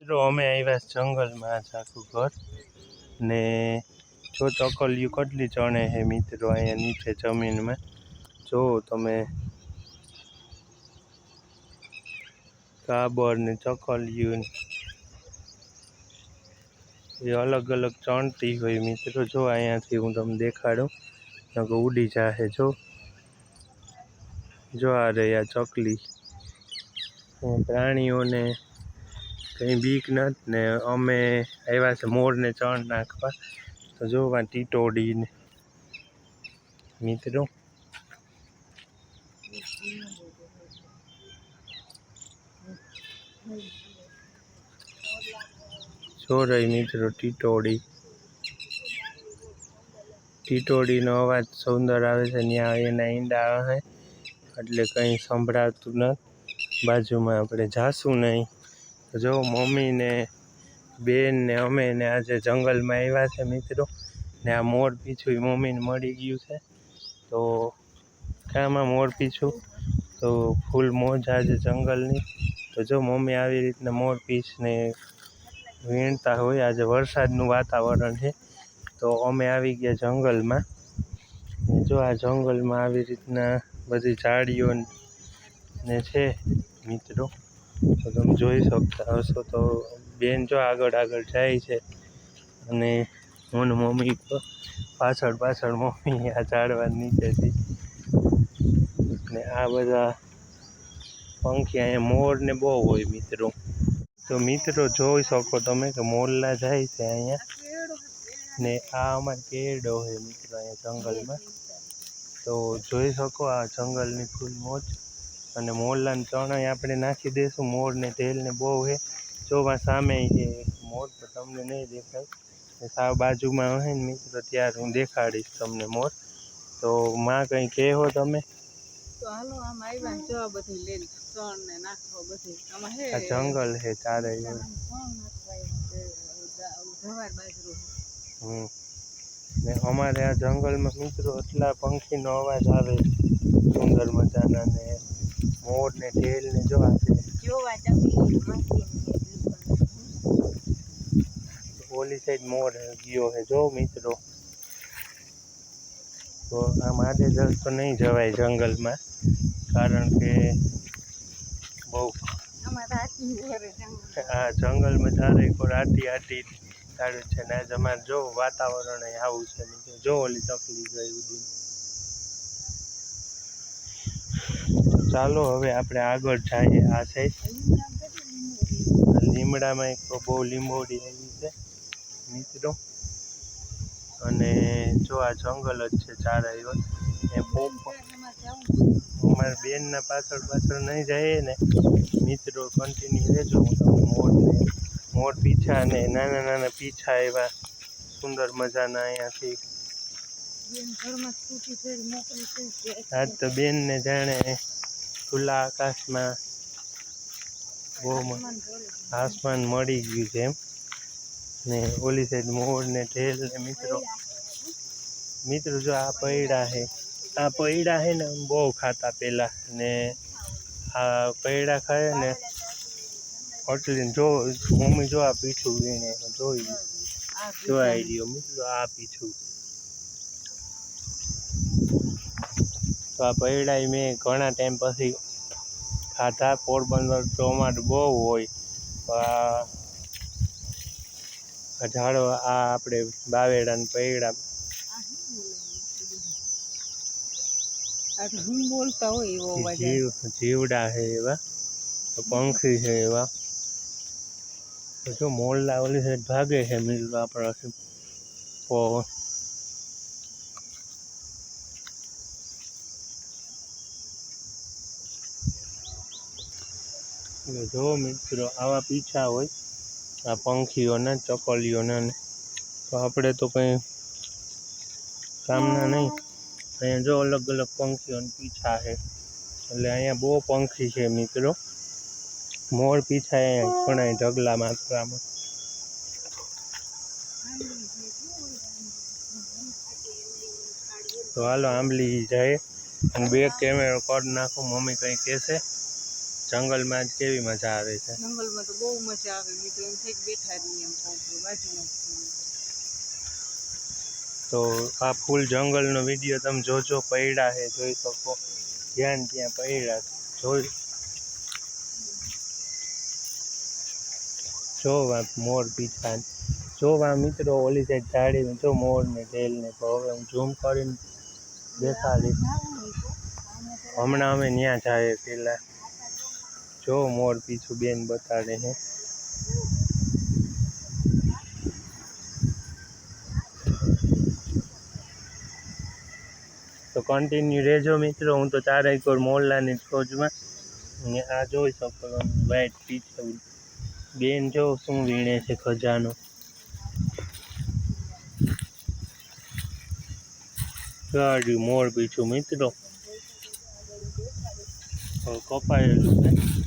મિત્રો, અમે આવ્યા જંગલમાં આખું ઘર. ને જો ચકલિયું કેટલી ચણે છે મિત્રો, અહીંયા નીચે જમીનમાં. જો તમે કાબર ને ચકલિયું એ અલગ અલગ ચણતી હોય મિત્રો, જો અહીંયાથી હું તમને દેખાડું. નકર ઉડી જશે જો. જો આ રહી આ ચકલી. પ્રાણીઓને કંઈ બીક નથી ને અમે આવ્યા છે મોરને ચણ નાખવા. તો જોવા ટીટોડીને. મિત્રો. જો મિત્રો ટીટોડી. ટીટોડીનો અવાજ સુંદર આવે છે, ત્યાં એના ઈંડા આવે એટલે કંઈ સંભળાતું નથી. બાજુમાં આપણે જાશું નહીં. તો જો મમ્મી ને બેન ને અમે ને આજે જંગલમાં આવ્યા છે મિત્રો. ને આ મોર પીછું મમ્મીને મળી ગયું છે. તો કામાં મોર પીછું? તો ફૂલ મોજ આજે જંગલની. તો જો મમ્મી આવી રીતના મોર પીછને વીણતા હોય, આજે વરસાદનું વાતાવરણ છે. તો અમે આવી ગયા જંગલમાં. જો આ જંગલમાં આવી રીતના બધી ઝાડીઓ ને છે મિત્રો. તો તમે જોઈ શકતા હશો તો બેન જો આગળ આગળ જાય છે અને હું મમ્મી પાછળ પાછળ મમ્મી આ ઝાડવા નીચેથી. ને આ બધા પંખી અહીંયા મોર ને બહુ હોય મિત્રો. તો મિત્રો જોઈ શકો તમે કે મોરલા જાય છે અહીંયા. ને આ અમારે કેડો હોય મિત્રો અહીંયા જંગલમાં. તો જોઈ શકો આ જંગલની ફૂલ મોજ. અને મોરલાને ત્રણેય આપણે નાખી દઈશું મોર ને તેલ ને બહુ છે જોવા સામે છે મોર તો તમને નહીં દેખાય. સાવ બાજુમાં હોય ને મિત્રો ત્યારે હું દેખાડીશ તમને મોર. તો માં કંઈ કહેવો તમે? જંગલ છે. ચારે હમ. ને અમારે આ જંગલમાં મિત્રો એટલા પંખીનો અવાજ આવે સુંદર મજાના ને. મોર ને ઢેલ ને જો આ છે. જોવા ઓલી સાઈડ મોર ગયો છે. જો મિત્રો. તો આમ આડે તો નહીં જવાય જંગલમાં કારણ કે બહુ આ જંગલમાં ચારે આટી આટી ચાલુ છે ને આજે અમારે જો વાતાવરણ આવું છે. જો ઓલી તકલી ગઈ ઉડી ચાલો હવે આપણે આગળ જઈએ. આ સાઈડ લીમડામાં એક બહુ લીંબોડી આવી છે મિત્રો. અને જો આ જંગલ જ છે ચારે ઓર. એ બહુ અમારા બેનના પાછળ પાછળ નહીં જઈએ ને મિત્રો કન્ટિન્યુ રહેજો. હું તમને મોર ને મોર પીછા ને નાના નાના પીછા એવા સુંદર મજાના અહીંયાથી. બેન આજ તો બેનને જાણે ખુલ્લા આકાશમાં બહુ આસમાન મળી ગયું છે એમ. ને ઓલી સાઈડ મોર ને ઢેલ ને મિત્રો. મિત્રો જો આ પૈડા છે આ પૈડા છે ને બહુ ખાતા પહેલાં ને આ પૈડા ખાય ને એટલે જો મમ્મી જો આ પીછું વીણે જોઈ. આ જો આઈડિયો મિત્રો આ પીછું તો આ પૈડા મેં ઘણા ટાઈમ પછી ખાધા. પોરબંદર ચોમાટ બહુ હોય. આ ઝાડો આ આપણે બાવેડા ને પૈડા બોલતા હોય એવો જીવ જીવડા છે એવા. પંખી છે એવા. જો મોરલા ઓલી સાઈડ ભાગે છે મિલ આપણાથી એટલે જો મિત્રો, આવા પીછા હોય, આ પંખીઓના, ચકલીઓના ને, તો આપણે તો કંઈ કામના નહીં. અહીંયા જો અલગ અલગ પંખીઓને પીછા છે. એટલે અહીંયા બહુ પંખી છે મિત્રો. મોર પીછા અહીંયા ઘણા ઢગલા માત્રામાં. તો હાલો આંબલી જાય. અને બે કેમેરો કરી નાખું, મમ્મી કંઈ કહેશે? જંગલમાં જ કેવી મજા આવે છે? જંગલમાં તો બહુ મજા આવે. મિત્રો એમ થઈ બેઠા રહીએ એમ બાજુમાં તો આ ફૂલ જંગલનો વીડિયો તમે જોજો. પૈડા છે જોઈ શકો. ધ્યાન ત્યાં પૈડા જોઈ. જોવા મોર પીછા. જોવા મિત્રો ઓલી સાઈડ ઝાડી જો મોર ને ઢેલ ને તો હવે હું ઝૂમ કરીને દેખાડીશ. હમણાં અમે ત્યાં જાય પેલા. જો મોર પીછું બેન બતાડે હે. તો કન્ટિન્યુ રહેજો મિત્રો, હું તો ચારેય કોર મોરલાની ફોજમાં. અને આ જોઈ શકો વાઇટ પીછું બેન જો શું વીણે છે ખજાનો. ગાડ્યું મોર પીછું મિત્રો. કપાયેલું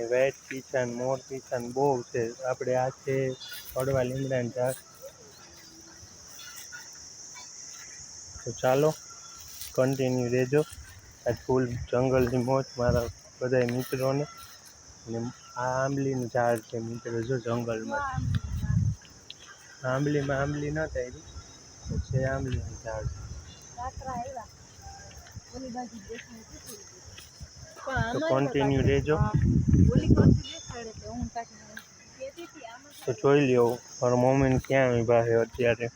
એ વેટ પીછા મોર પીછા બહુ છે. આપણે આ છે પડવા લીમડાની ઝાડ તો ચાલો કન્ટિન્યુ રહેજો આજ ફૂલ જંગલની મોજ મારા બધા મિત્રોને. અને આ આંબલીનું ઝાડ છે મિત્રો, જો જંગલમાં. આંબલીમાં આંબલી ન થઈ છે આંબલીનું ઝાડ ઓલી બાજુ એટલે કન્ટિન્યુ આમાં તો જોઈ લ્યો મારો મોમેન્ટ ક્યાં આવી છે અત્યારે?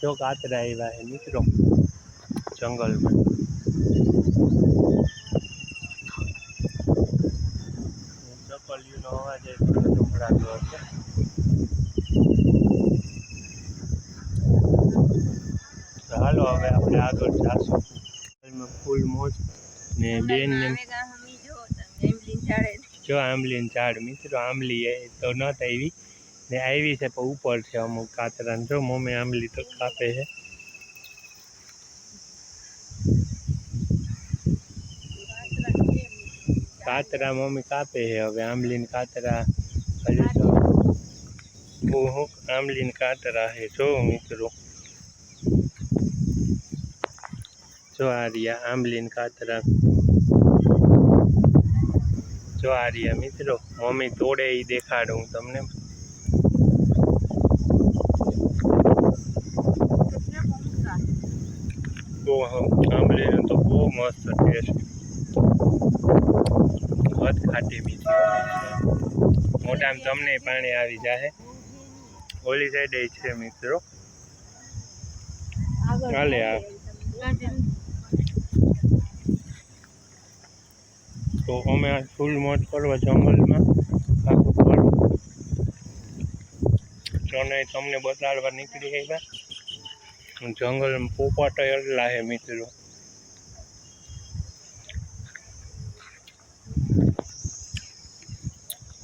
જો કાતરા આવ્યા છે મિત્રો જંગલમાં. ચકલીઓનો અવાજ એ સંભળાતો હશે તો હાલો હવે આપણે આગળ જાશું. ફૂલ મોજ. ને બેન જો આંબલીની ઝાડ મિત્રો આંબલી એ તો ન આવી ને આવી છે પણ ઉપર છે અમુક કાતરા જો મમ્મી આંબલી તો કાપે છે. કાતરા મમ્મી કાપે છે હવે. આંબલીની કાતરા હજી તો આંબલીની કાતરા છે. જો મિત્રો. જો આ રહ્યા આંબલીની કાતરા જો આ રહ્યા મિત્રો મમ્મી તોડે એ દેખાડું તમને ઓહો આંબલીનો તો બહુ મસ્ત ટેસ્ટ હદ ખાટી મીઠી મોટામાં તમને પાણી આવી જાય ઓલી સાઈડે છે મિત્રો. ચાલે આ. તો અમે આ ફૂલ મોજ કરવા જંગલમાં આખું ફર જોને તમને બતાડવા નીકળી આવ્યા. જંગલમાં પોપટ એટલા હે મિત્રો.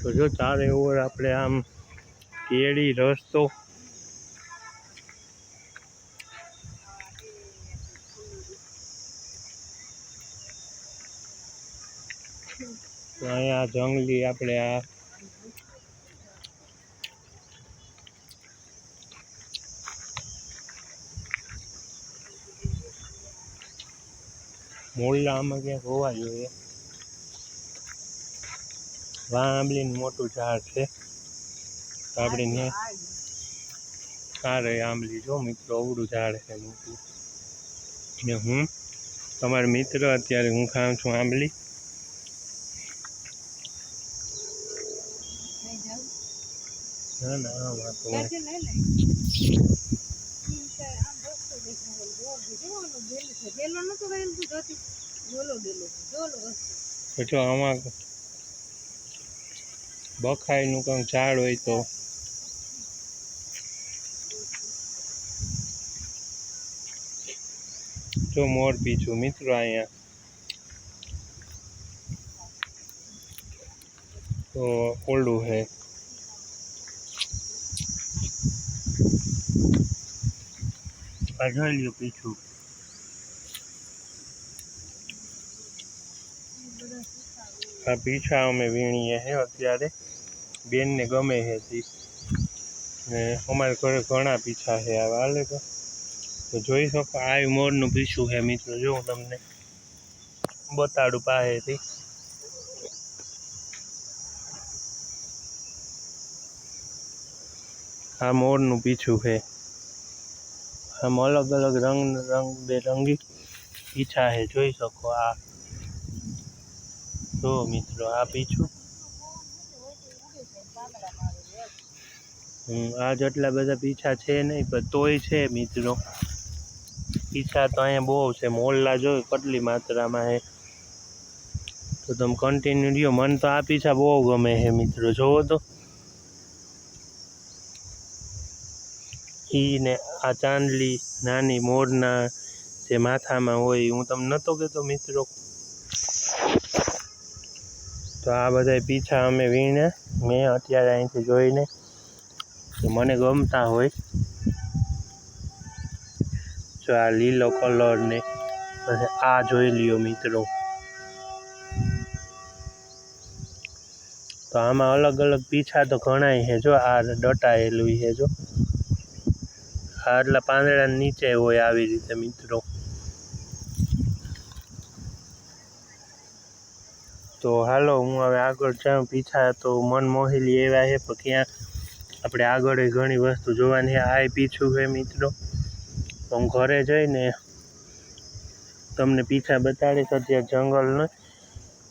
તો જો ચારે ઓર આપણે આમ કેળી રસ્તો તો અહીંયા જંગલી આપણે આ મોરલા આમાં ક્યાંક હોવા જોઈએ. વા આંબલીનું મોટું ઝાડ છે. તો આપણે સારે આ આંબલી જો મિત્રો અવડું ઝાડ છે મોટું. ને હું, તમારો મિત્ર અત્યારે હું ખાઉં છું આંબલી. ના ના આમ આ તો મને તો જો આમાં બખાઈનું કંઈક ઝાડ હોય તો? જો મોર પીછું મિત્રો અહીંયા. તો ઓલું છે આ જોઈ પીછું આ પીછા અમે વીણીએ છે અત્યારે. બેનને ગમે છે ને અમારા ઘરે ઘણા પીછા છે આવા. હાલે તો. જોઈ શકો, આ મોરનું પીછું છે મિત્રો. જો હું તમને બતાડું પાસેથી આ મોરનું પીછું છે આમ અલગ અલગ રંગ રંગ બેરંગી પીછા હે, જોઈ શકો આ. જો મિત્રો, આ પીછું. આ જેટલા બધા પીછા છે નહીં, પણ તોય છે મિત્રો. પીછા તો અહીંયા બહુ છે, મોલ્લા જો કેટલી માત્રામાં હે. તો તમે કન્ટિન્યુ રહ્યો, મને તો આ પીછા બહુ ગમે છે મિત્રો, જોવો તો. ઈ ને આ ચાંદલી નાની મોરના જે માથામાં હોય, હું તમને નહોતો કહેતો મિત્રો. તો આ બધા પીછા અમે વીણ્યા. મેં અત્યારે અહીંથી જોઈને મને ગમતા હોય. જો આ લીલો કલર ને આ જોઈ લ્યો મિત્રો. તો આમાં અલગ અલગ પીછા તો ઘણાય છે, જો આ ડટાયેલું છે, જો. આ એટલા પાંદડા નીચે હોય આવી રીતે મિત્રો. તો હાલો, હું હવે આગળ જાઉં. પીછા તો મન મોહિલી એવા છે પણ ક્યાં? આપણે આગળ ઘણી વસ્તુ જોવાની આ પીછું છે મિત્રો. તો હું ઘરે જઈને તમને પીછા બતાડીશ અત્યારે જંગલને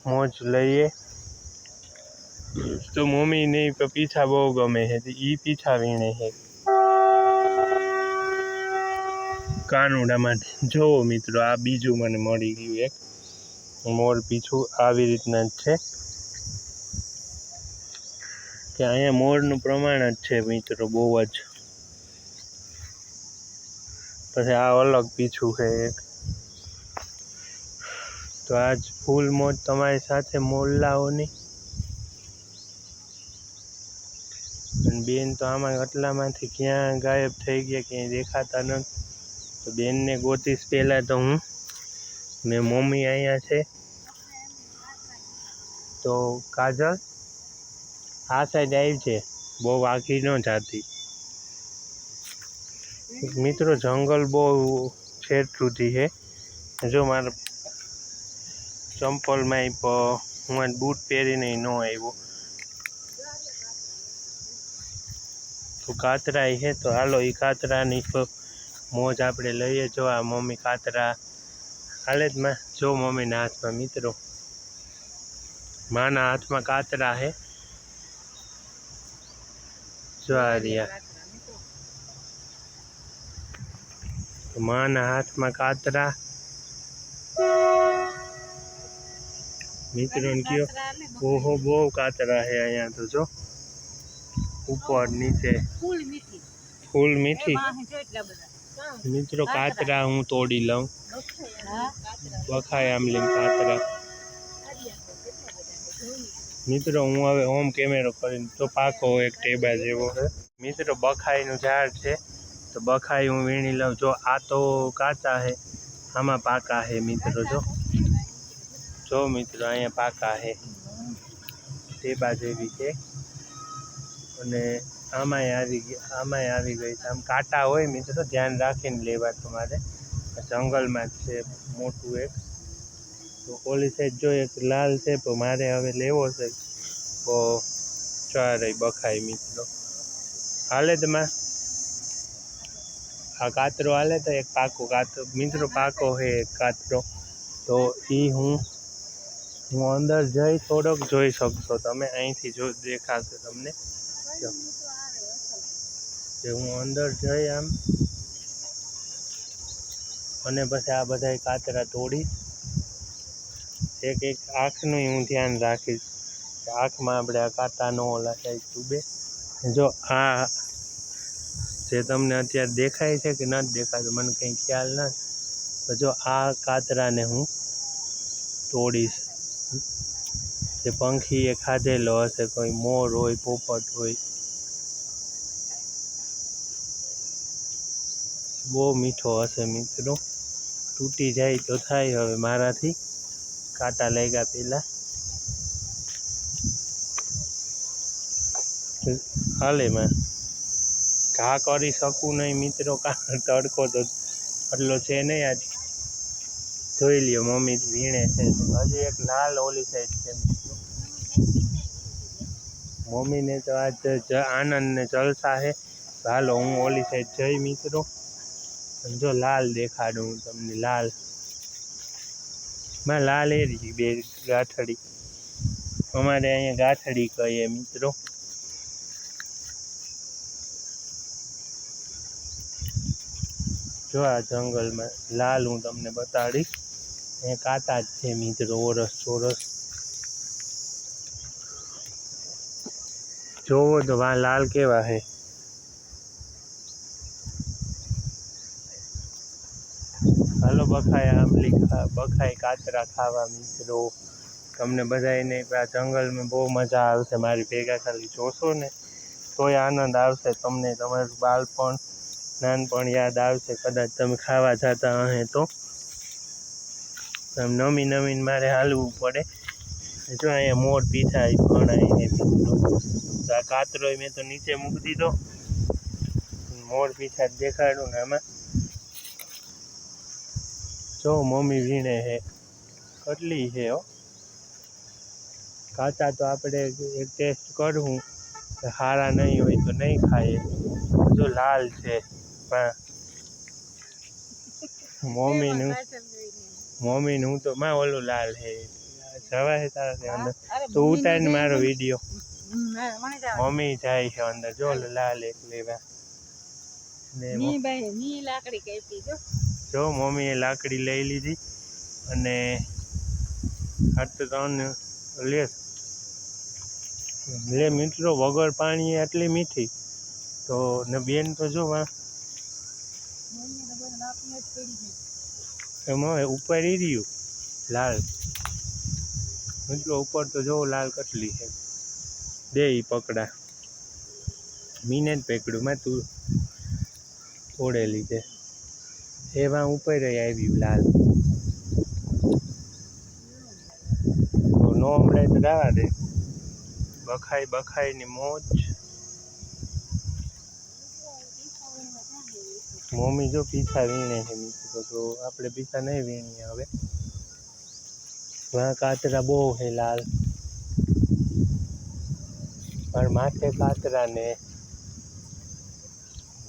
મોજ લઈએ. તો મમ્મી ઈ પીછા બહુ ગમે છે એ પીછા વીણે છે કાનુડા માટે જોવો મિત્રો, આ બીજું મને મળી ગયું એક. મોર પીછું આવી રીતના જ છે. કે અહીંયા મોરનું પ્રમાણ જ છે મિત્રો, બહુ જ. પછી આ અલગ પીછું છે એક. તો આજ ફૂલ મોજ તમારી સાથે મોલ્લાઓની. બેન તો આમાં આટલામાંથી ક્યાં ગાયબ થઈ ગયા, ક્યાંય દેખાતા નથી. તો બેનને ગોતીશ પહેલાં તો હું. ને મમ્મી અહીંયા છે. તો કાજલ, આ સાઈડ આવી છે. બહુ આખી ન જાતી. મિત્રો, જંગલ બહુ છેટ સુધી છે. જો મારે ચંપલમાં હું બૂટ પહેરીને ન આવ્યો. તો કાતરા છે. તો હાલો એ કાતરાની મોજ આપણે લઈએ જો આ મમ્મી કાતરા. હાલે જ માં જો મમ્મીના હાથમાં મિત્રો. માના હાથમાં કાતરા હે. જો આ રહ્યા. માના હાથમાં કાતરા. મિત્રો કયો? ઓહો બહુ કાતરા હે અહીંયા તો જો. ઉપર નીચે. ફૂલ મીઠી. ફૂલ મીઠી. મિત્રો કાતરા હું તોડી લઉં. વખાય આમ આમલીમ કાતરા. મિત્રો હું હવે હોમ કેમેરો કરીને તો પાકો એક ટેબા જેવો છે. મિત્રો બખાઈનું ઝાડ છે. તો બખાઈ હું વીણી લઉં. જો આ તો કાચા છે. આમાં પાકા છે મિત્રો જો. જો મિત્રો અહીંયા પાકા છે. ટેબા જેવી છે. અને આમાંય આવી ગઈ, આમાંય આવી ગઈ છે. આમ કાંટા હોય મિત્રો ધ્યાન રાખીને લેવા તમારે. જંગલમાં જ છે મોટું એક. તો ઓલી સાઈડ જો એક લાલ છે, તો મારે હવે લેવો છે. તો ચારે બખાય મિત્રો. હાલે તમારે આ કાતરો હાલે તો એક પાકો કાતરો, મિત્રો પાકો છે એક કાતરો. તો એ હું હું અંદર જઈ થોડોક જોઈ શકશો. તમે અહીંથી જો દેખાશે તમને. કે હું અંદર જઈ આમ. અને પછી આ બધા કાતરા તોડી એક એક આંખનું હું ધ્યાન રાખીશ કે આંખમાં આપણે આ કાતા ન ઓલા સાઈડ ડૂબે. જો આ જે તમને અત્યારે દેખાય છે કે નથી દેખાતું મને કંઈ ખ્યાલ નથી જો આ કાતરાને હું તોડીશ. જે પંખીએ ખાધેલો હશે, કોઈ મોર હોય, પોપટ હોય બહુ મીઠો હશે મિત્રો. તૂટી જાય તો થાય હવે મારાથી. કાંટા લાગ્યા પહેલાં. હાલે માં. ઘા કરી શકું નહીં મિત્રો, કારણ તડકો તો એટલો છે નહીં આજ. જોઈ લ્યો, મમ્મી વીણે છે. હજી એક લાલ ઓલી સાઈડ છે મિત્રો. મમ્મીને તો આજ આનંદને જલસા છે હાલો, હું ઓલી સાઈડ જઈ મિત્રો. જો લાલ દેખાડું હું તમને, લાલ. માં લાલ એ રહી બે ગાંઠડી. અમારે અહીંયા ગાંઠડી કહીએ મિત્રો. જો આ જંગલમાં લાલ હું તમને બતાડીશ. અહીંયા કાંટા જ છે મિત્રો, ઓરસ ચોરસ. જોવો તો વા લાલ કેવા છે હાલો બખાય આંબલી બખાય કાતરા ખાવા મિત્રો. તમને બધાને આ જંગલમાં બહુ મજા આવશે. મારી ભેગા ખાલી જોશો ને, તોય આનંદ આવશે તમને. તમારું બાળપણ નાનપણ યાદ આવશે. કદાચ તમે ખાવા જતા હે તો. નમી નમીને મારે હાલવું પડે. જો અહીંયા મોર પીછા ભણાય તો આ કાતરોય મેં તો નીચે મૂકી દીધો. મોર પીછા દેખાડું ને આમાં. જો મમ્મી વીણે છે કેટલી છે હો. કાચા તો આપણે એક ટેસ્ટ કરવું સારા નહીં હોય તો નહીં ખાઈએ. જો લાલ છે પણ મમ્મીનું મમ્મીનું હું તો માં ઓલું લાલ છે જવા છે તારા ત્યાં અંદર. તો ઉતારીને મારો વીડિયો. મમ્મી જાય છે અંદર. જો લાલ એક લેવા. ને લાકડી કાપી જો. જો, મમ્મીએ લાકડી લઈ લીધી અને આ તો ત્રણ લે. લે મિત્રો, વગર પાણી આટલી મીઠી. તો ને બેન તો જો એમાં ઉપર ઈ રહ્યું, લાલ. મિત્રો, ઉપર તો જો લાલ કટલી છે. દે ઈ પકડા. મીને જ પકડ્યું મેં તું તોડેલી છે. એમાં ઉપર આવ્યું લાલ. નો હમણાં તો રાવા દે. બખાઈ બખાઈની મોજ. મમ્મી જો પીછા વીણે છે તો આપણે પીછા નહીં વીણીએ હવે. વાં કાતરા બહુ છે લાલ. પણ માથે કાતરા ને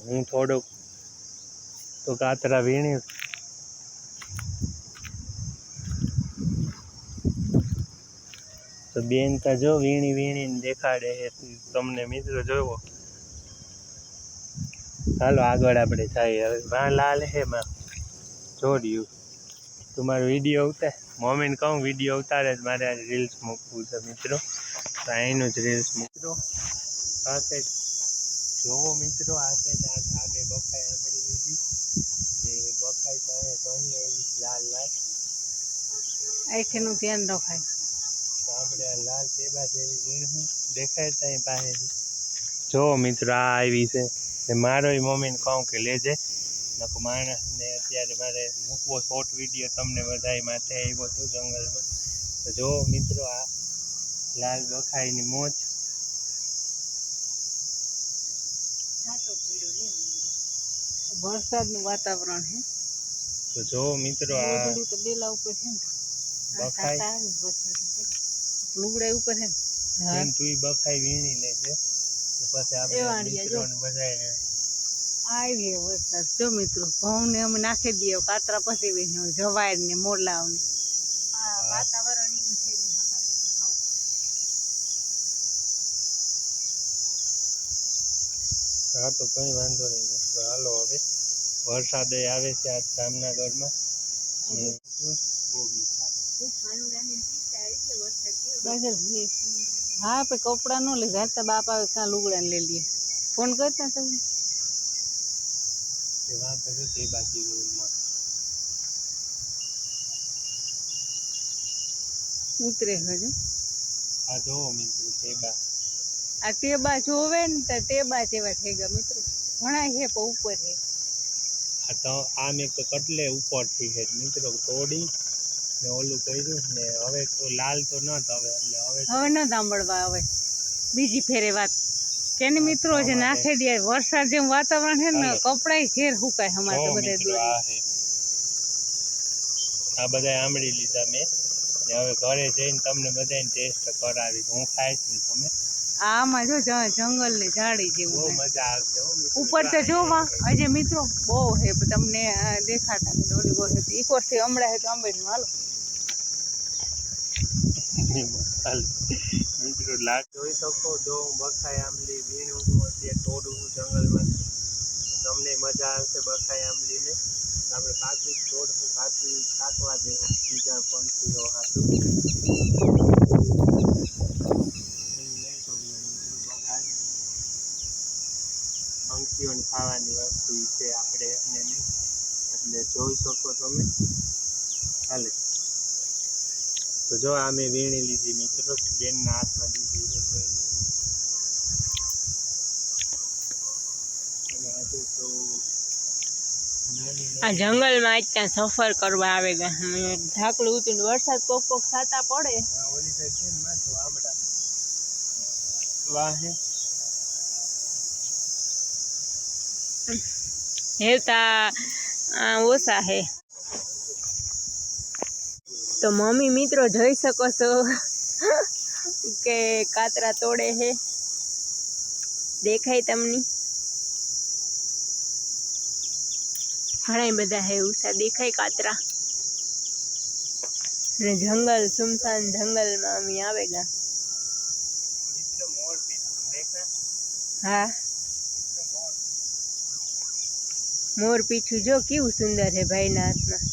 હું થોડોક તો કાતરા વીણી. તો બેન તા જો વીણી વીણીને દેખાડે તમને મિત્રો જોવો. હાલો, આગળ આપણે જઈએ હવે માં લાલ હે માં જોડ્યું. તું મારો વીડિયો ઉતાર. મમ્મીને કહું, વીડિયો ઉતારે જ. મારે આજે રીલ્સ મૂકવું છે, મિત્રો. અહીંનું જ રીલ્સ મિત્રો આ સાઈડ જોવો, મિત્રો, આ સાઈડ આ આગે બખાઈ આખેનું ધ્યાન રખાય. આપણે આ લાલ ટેબા જેવી વીણવું દેખાય ત્યાં પાસે જો મિત્રો આ આવી છે. ને મારોય મમ્મીને કહું કે લેજે. નકો માણસને અત્યારે મારે મૂકવો શોર્ટ વીડિયો તમને બધાય માટે આવ્યો હતો જંગલમાં. તો જો મિત્રો આ લાલ બખાઈની મોજ વરસાદનું વાતાવરણ હે. તો જો મિત્રો આ તો ડેલા ઉપર છે ને વરસાદનું. લુગડા ઉપર છે ને. હા. બેન તું બખાઈ વીણી લેજે. તો પછી આપણે એ મિત્રોને બધાને આવી વરસાદ. જો મિત્રો ઘઉં ને અમે નાખી દઈએ કાતરા પછી જવાય ને મોરલાવ ને વાતાવરણ એવું થઈ ગયું વાતાવરણ. હા તો કંઈ વાંધો નહીં. મિત્રો હાલો હવે. વરસાદ આવે છે આજ જામનગરમાં. ને બહુ મીઠા બસ જ એ. હા પણ કપડા નો લે. જાતા બાપ આવે કાં લુગડા ને લઈ લઈએ ફોન કરતા તમે તે વાત છે તે બાકી રોડમાં ઉતરે હજુ આ જોવો મિત્રો તે બા. આ ટેબા જોવે ને તો ટેબા જેવા થઈ ગયા મિત્રો. ઘણા છે પણ ઉપર છે. આ તો આમ એક તો કટલે ઉપરથી છે. મિત્રો તોડી ને ઓલું કર્યું ને હવે તો લાલ તો ન થવે એટલે હવે હવે ન સાંભળવા હવે બીજી ફેરે વાત. કેને મિત્રો જે નાખે દે વરસાદ જેમ વાતાવરણ છે ને. કપડાય ઘેર હુકાય અમારે તો બધા દોરી. આ બધાય આ બધા આંબળી લીધા મેં. ને હવે ઘરે જઈને તમને બધાને ટેસ્ટ કરાવી હું ખાઈશ ને તમે. આમાં જો જંગલની ઝાડી બહુ જેવું ઉપર તો જોવા અજે મિત્રો બહુ હે તમને દેખાતા ઓલી ગોળ હતી. એક વર્ષથી હમણાં હે તો આંબેડનું હાલો. મિત્રો લાગ જોઈ શકો જો બખાઈ આંબલી વીણું છું અત્યારે તોડું છું જંગલમાં. તમને મજા આવશે બખાઈ આંબલીને. આપણે પાછી તોડવું પાછી કાકવા જેવા બીજા પંખીઓ હાથું ખાવાની વસ્તુ છે આપણે એમને એટલે જોઈ શકો તમે. હાલે. તો જો આ મેં વીણી લીધી મિત્રો બેનના હાથમાં દીધી આ જંગલમાં અત્યાં સફર કરવા આવે ઢાકલું ઉતરીને વરસાદ કોક કોક થતા પડે. વાહ હેવતા આ ઓછા હે. તો મમ્મી મિત્રો જોઈ શકો છો કે કાતરા તોડે હે. દેખાય તમને? ઘણા બધા હે ઉષા, દેખાય કાતરા? અને જંગલ, સુમસાન જંગલમાં અમે આવે ગા મિત્રો મોર પીછું દેખા હા. મોર પીછું જો કેવું સુંદર છે ભાઈના હાથમાં.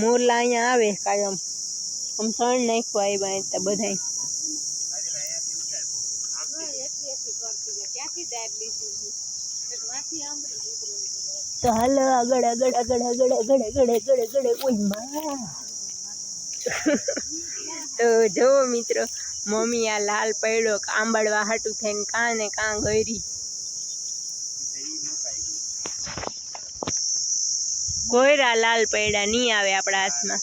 મોરલા અહીંયા આવે કાયમ આમ સણ નાખવા આવ્યા ત્યાં આમથી તો હાલો, આગળ આગળ આગળ આગળ આગળ આગળ આગળ આગળ, ઓયમાં. તો જોવો મિત્રો, મમ્મી આ લાલ પડ્યો આંબળવા હાટું થઈને કાં ને કાં ગયરી ઈ મુકાઈ ગયું ગોયરા લાલ પૈડા નહીં આવે આપણા હાથમાં.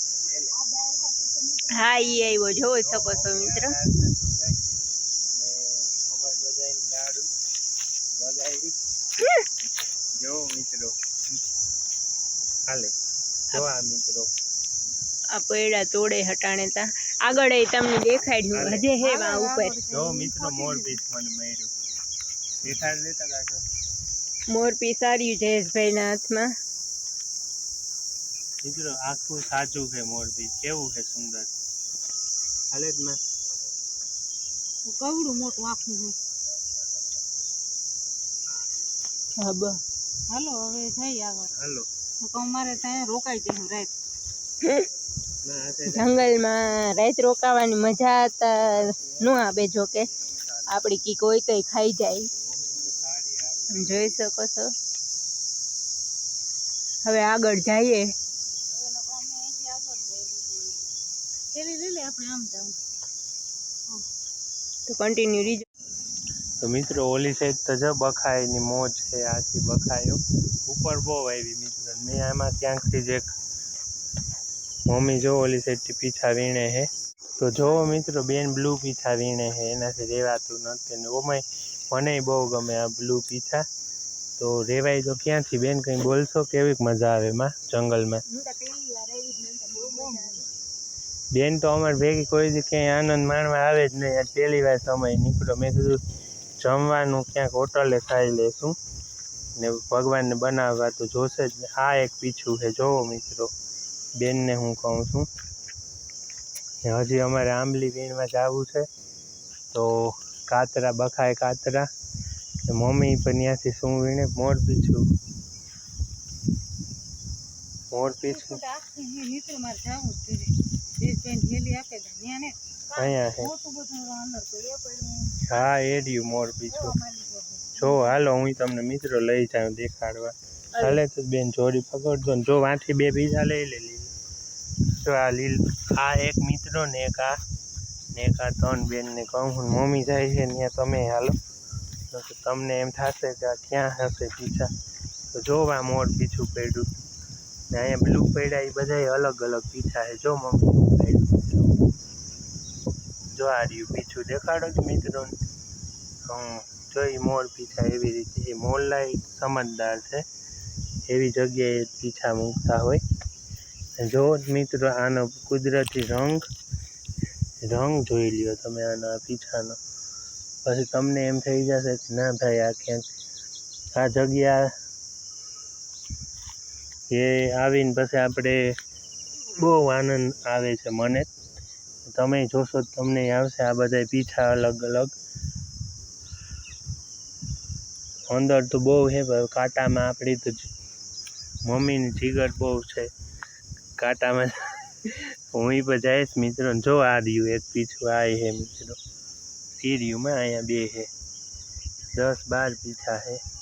હા એ આવ્યો જોઈ શકો છો મિત્ર. જો મિત્રો. હાલે જો આ મિત્રો. આ પૈડા તોડે હટાણે તા. આગળ એ તમને દેખાડ્યું હજે હે વા ઉપર. જો મિત્રો મોર પીસ મને મળ્યું. દેખાડ મોર જયેશભાઈના હાથમાં. મિત્રો આખું સાચું છે મોરબી કેવું છે સુંદર? હાલે જ માં કવડું મોટું આખું હા બ હાલો હવે જઈ આગળ હાલો. અમારે ત્યાં રોકાઈ જઈશું રાત. ના આ છે જંગલમાં રાત રોકાવાની મજા હતા ન આવે જો કે આપણી કી કોઈ કઈ ખાઈ જાય. જોઈ શકો છો. હવે આગળ જઈએ. તો કન્ટિન્યુ રીજો. તો મિત્રો ઓલી સાઈડ તો જો બખાઈની મોજ છે આથી બખાયો. ઉપર બહુ આવી મિત્રો. મેં આમાં ક્યાંકથી જ એક મમ્મી જો ઓલી સાઈડથી પીછા વીણે છે. તો જો મિત્રો બેન બ્લુ પીછા વીણે છે. એનાથી રેવાતું નથી ને ઓમાંય મને બહુ ગમે આ બ્લુ પીછા તો રેવાય તો ક્યાંથી? બેન કંઈ બોલશો? કેવી મજા આવે એમાં જંગલમાં? બેન તો અમારે ભેગી કોઈ દી ક્યાંય આનંદ માણવા આવે જ નહીં. આજ પહેલી વાર સમય નીકળ્યો. મેં કીધું જમવાનું ક્યાંક હોટલે ખાઈ લેશું ને ભગવાનને બનાવવા તો જોશે જ. આ એક પીછું છે. જોવો મિત્રો, બેનને હું કહું છું ને હજી અમારે આંબલી વીણવા જવું છે તો કાતરા, બખાય કાતરા. મમ્મી પણ ત્યાંથી શું વીણે? મોર પીછું. મોર પીછું. હા એ રહ્યું મોર પીછું જો હાલો હું તમને મિત્રો લઈ જાઉં દેખાડવા. હાલે તો બેન જોડી પકડજો ને. જો વાંથી બે બીજા લઈ લે લીલ. જો આ લીલ આ એક મિત્રો ને એક આ. ને એક આ ત્રણ બેન ને કહું હું મમ્મી જાય છે ત્યાં તમે હાલો. તો તમને એમ થશે કે આ ક્યાં હશે પીછા તો જોવા મોર પીછું પડ્યું. ને અહીંયા બ્લુ પડ્યા એ બધા અલગ અલગ પીછા છે. જો મમ્મી જો આ રહ્યું પીછું દેખાડો કે મિત્રોને હં જો એ મોર પીછા એવી રીતે. એ મોરલા સમજદાર છે. એવી જગ્યાએ પીછા મૂકતા હોય. જો મિત્રો, આનો કુદરતી રંગ રંગ જોઈ લ્યો તમે આના પીછાનો પછી તમને એમ થઈ જશે કે ના ભાઈ, આ ક્યાંક આ જગ્યા એ આવીને પછી આપણે બહુ આનંદ આવે છે મને. તમે જોશો તમને આવશે આ બધા પીછા અલગ અલગ. અંદર તો બહુ છે કાંટામાં આપણી તો મમ્મીની જીગર બહુ છે. કાંટામાં હું પણ જઈશ મિત્રો, જો આ રહ્યું એક પીછું, આ હે મિત્રો. એ રહ્યુંમાં અહીંયા બે છે. દસ બાર પીછા છે.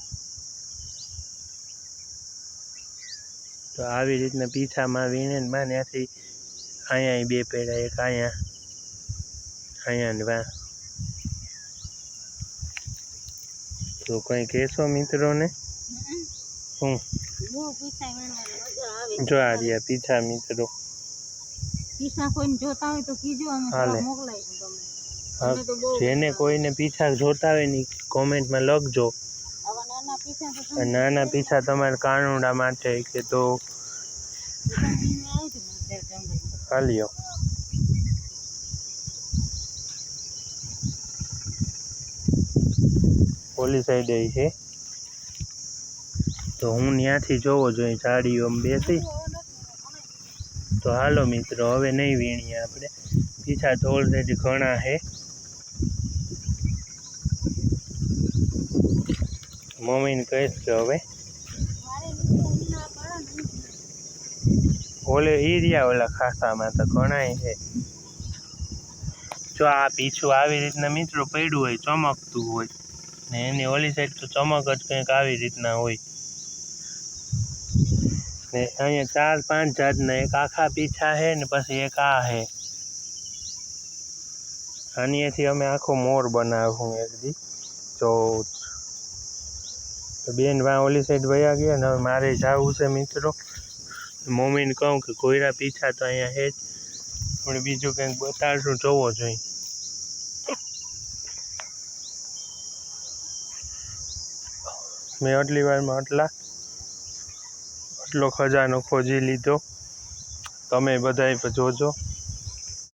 તો આવી રીતના પીછામાં વીણે ને માં ત્યાંથી અહીંયા બે પેડા એક અહીંયા અહીંયા ને બા. તો કંઈ કહેશો મિત્રોને હું? જો આ રહ્યા પીછા મિત્રો. જોતા હોય તો કીજો અમે જેને કોઈને પીછા જોતા હોય ને કોમેન્ટમાં લખજો. નાના પીછા તમારે કાનુડા માટે કે તો હાલ્યો. ઓલી સાઈડે છે. તો હું ત્યાંથી જોવો જોઈએ, ઝાડીઓ બેસી. તો હાલો મિત્રો, હવે નહીં વીણીએ આપણે. પીછા તો ઓલરેડી ઘણા છે. મમ્મીને કહીશ કે હવે ઓલે એરિયા ઓલા ખાસામાં તો ઘણાય છે. જો આ પીછું આવી રીતના મિત્રો પડ્યું હોય, ચમકતું હોય, ને એની ઓલી સાઈડ તો ચમક જ કંઈક આવી રીતના હોય. ને અહીંયા ચાર પાંચ જાતના એક આખા પીછા છે ને પછી એક આ છે. આનીથી અમે આખો મોર બનાવું એક દી. જો તો બેન વા ઓલી સાઈડ વયા ગયા ને હવે મારે જવું છે મિત્રો. મમ્મીને કહું કે કોયરા પીછા તો અહીંયા હે જ. પણ બીજું કંઈક બતાડશું, જોવો જોઈએ મેં આટલી વારમાં આટલા, આટલો ખજાનો ખોજી લીધો. તમે બધાએ જોજો.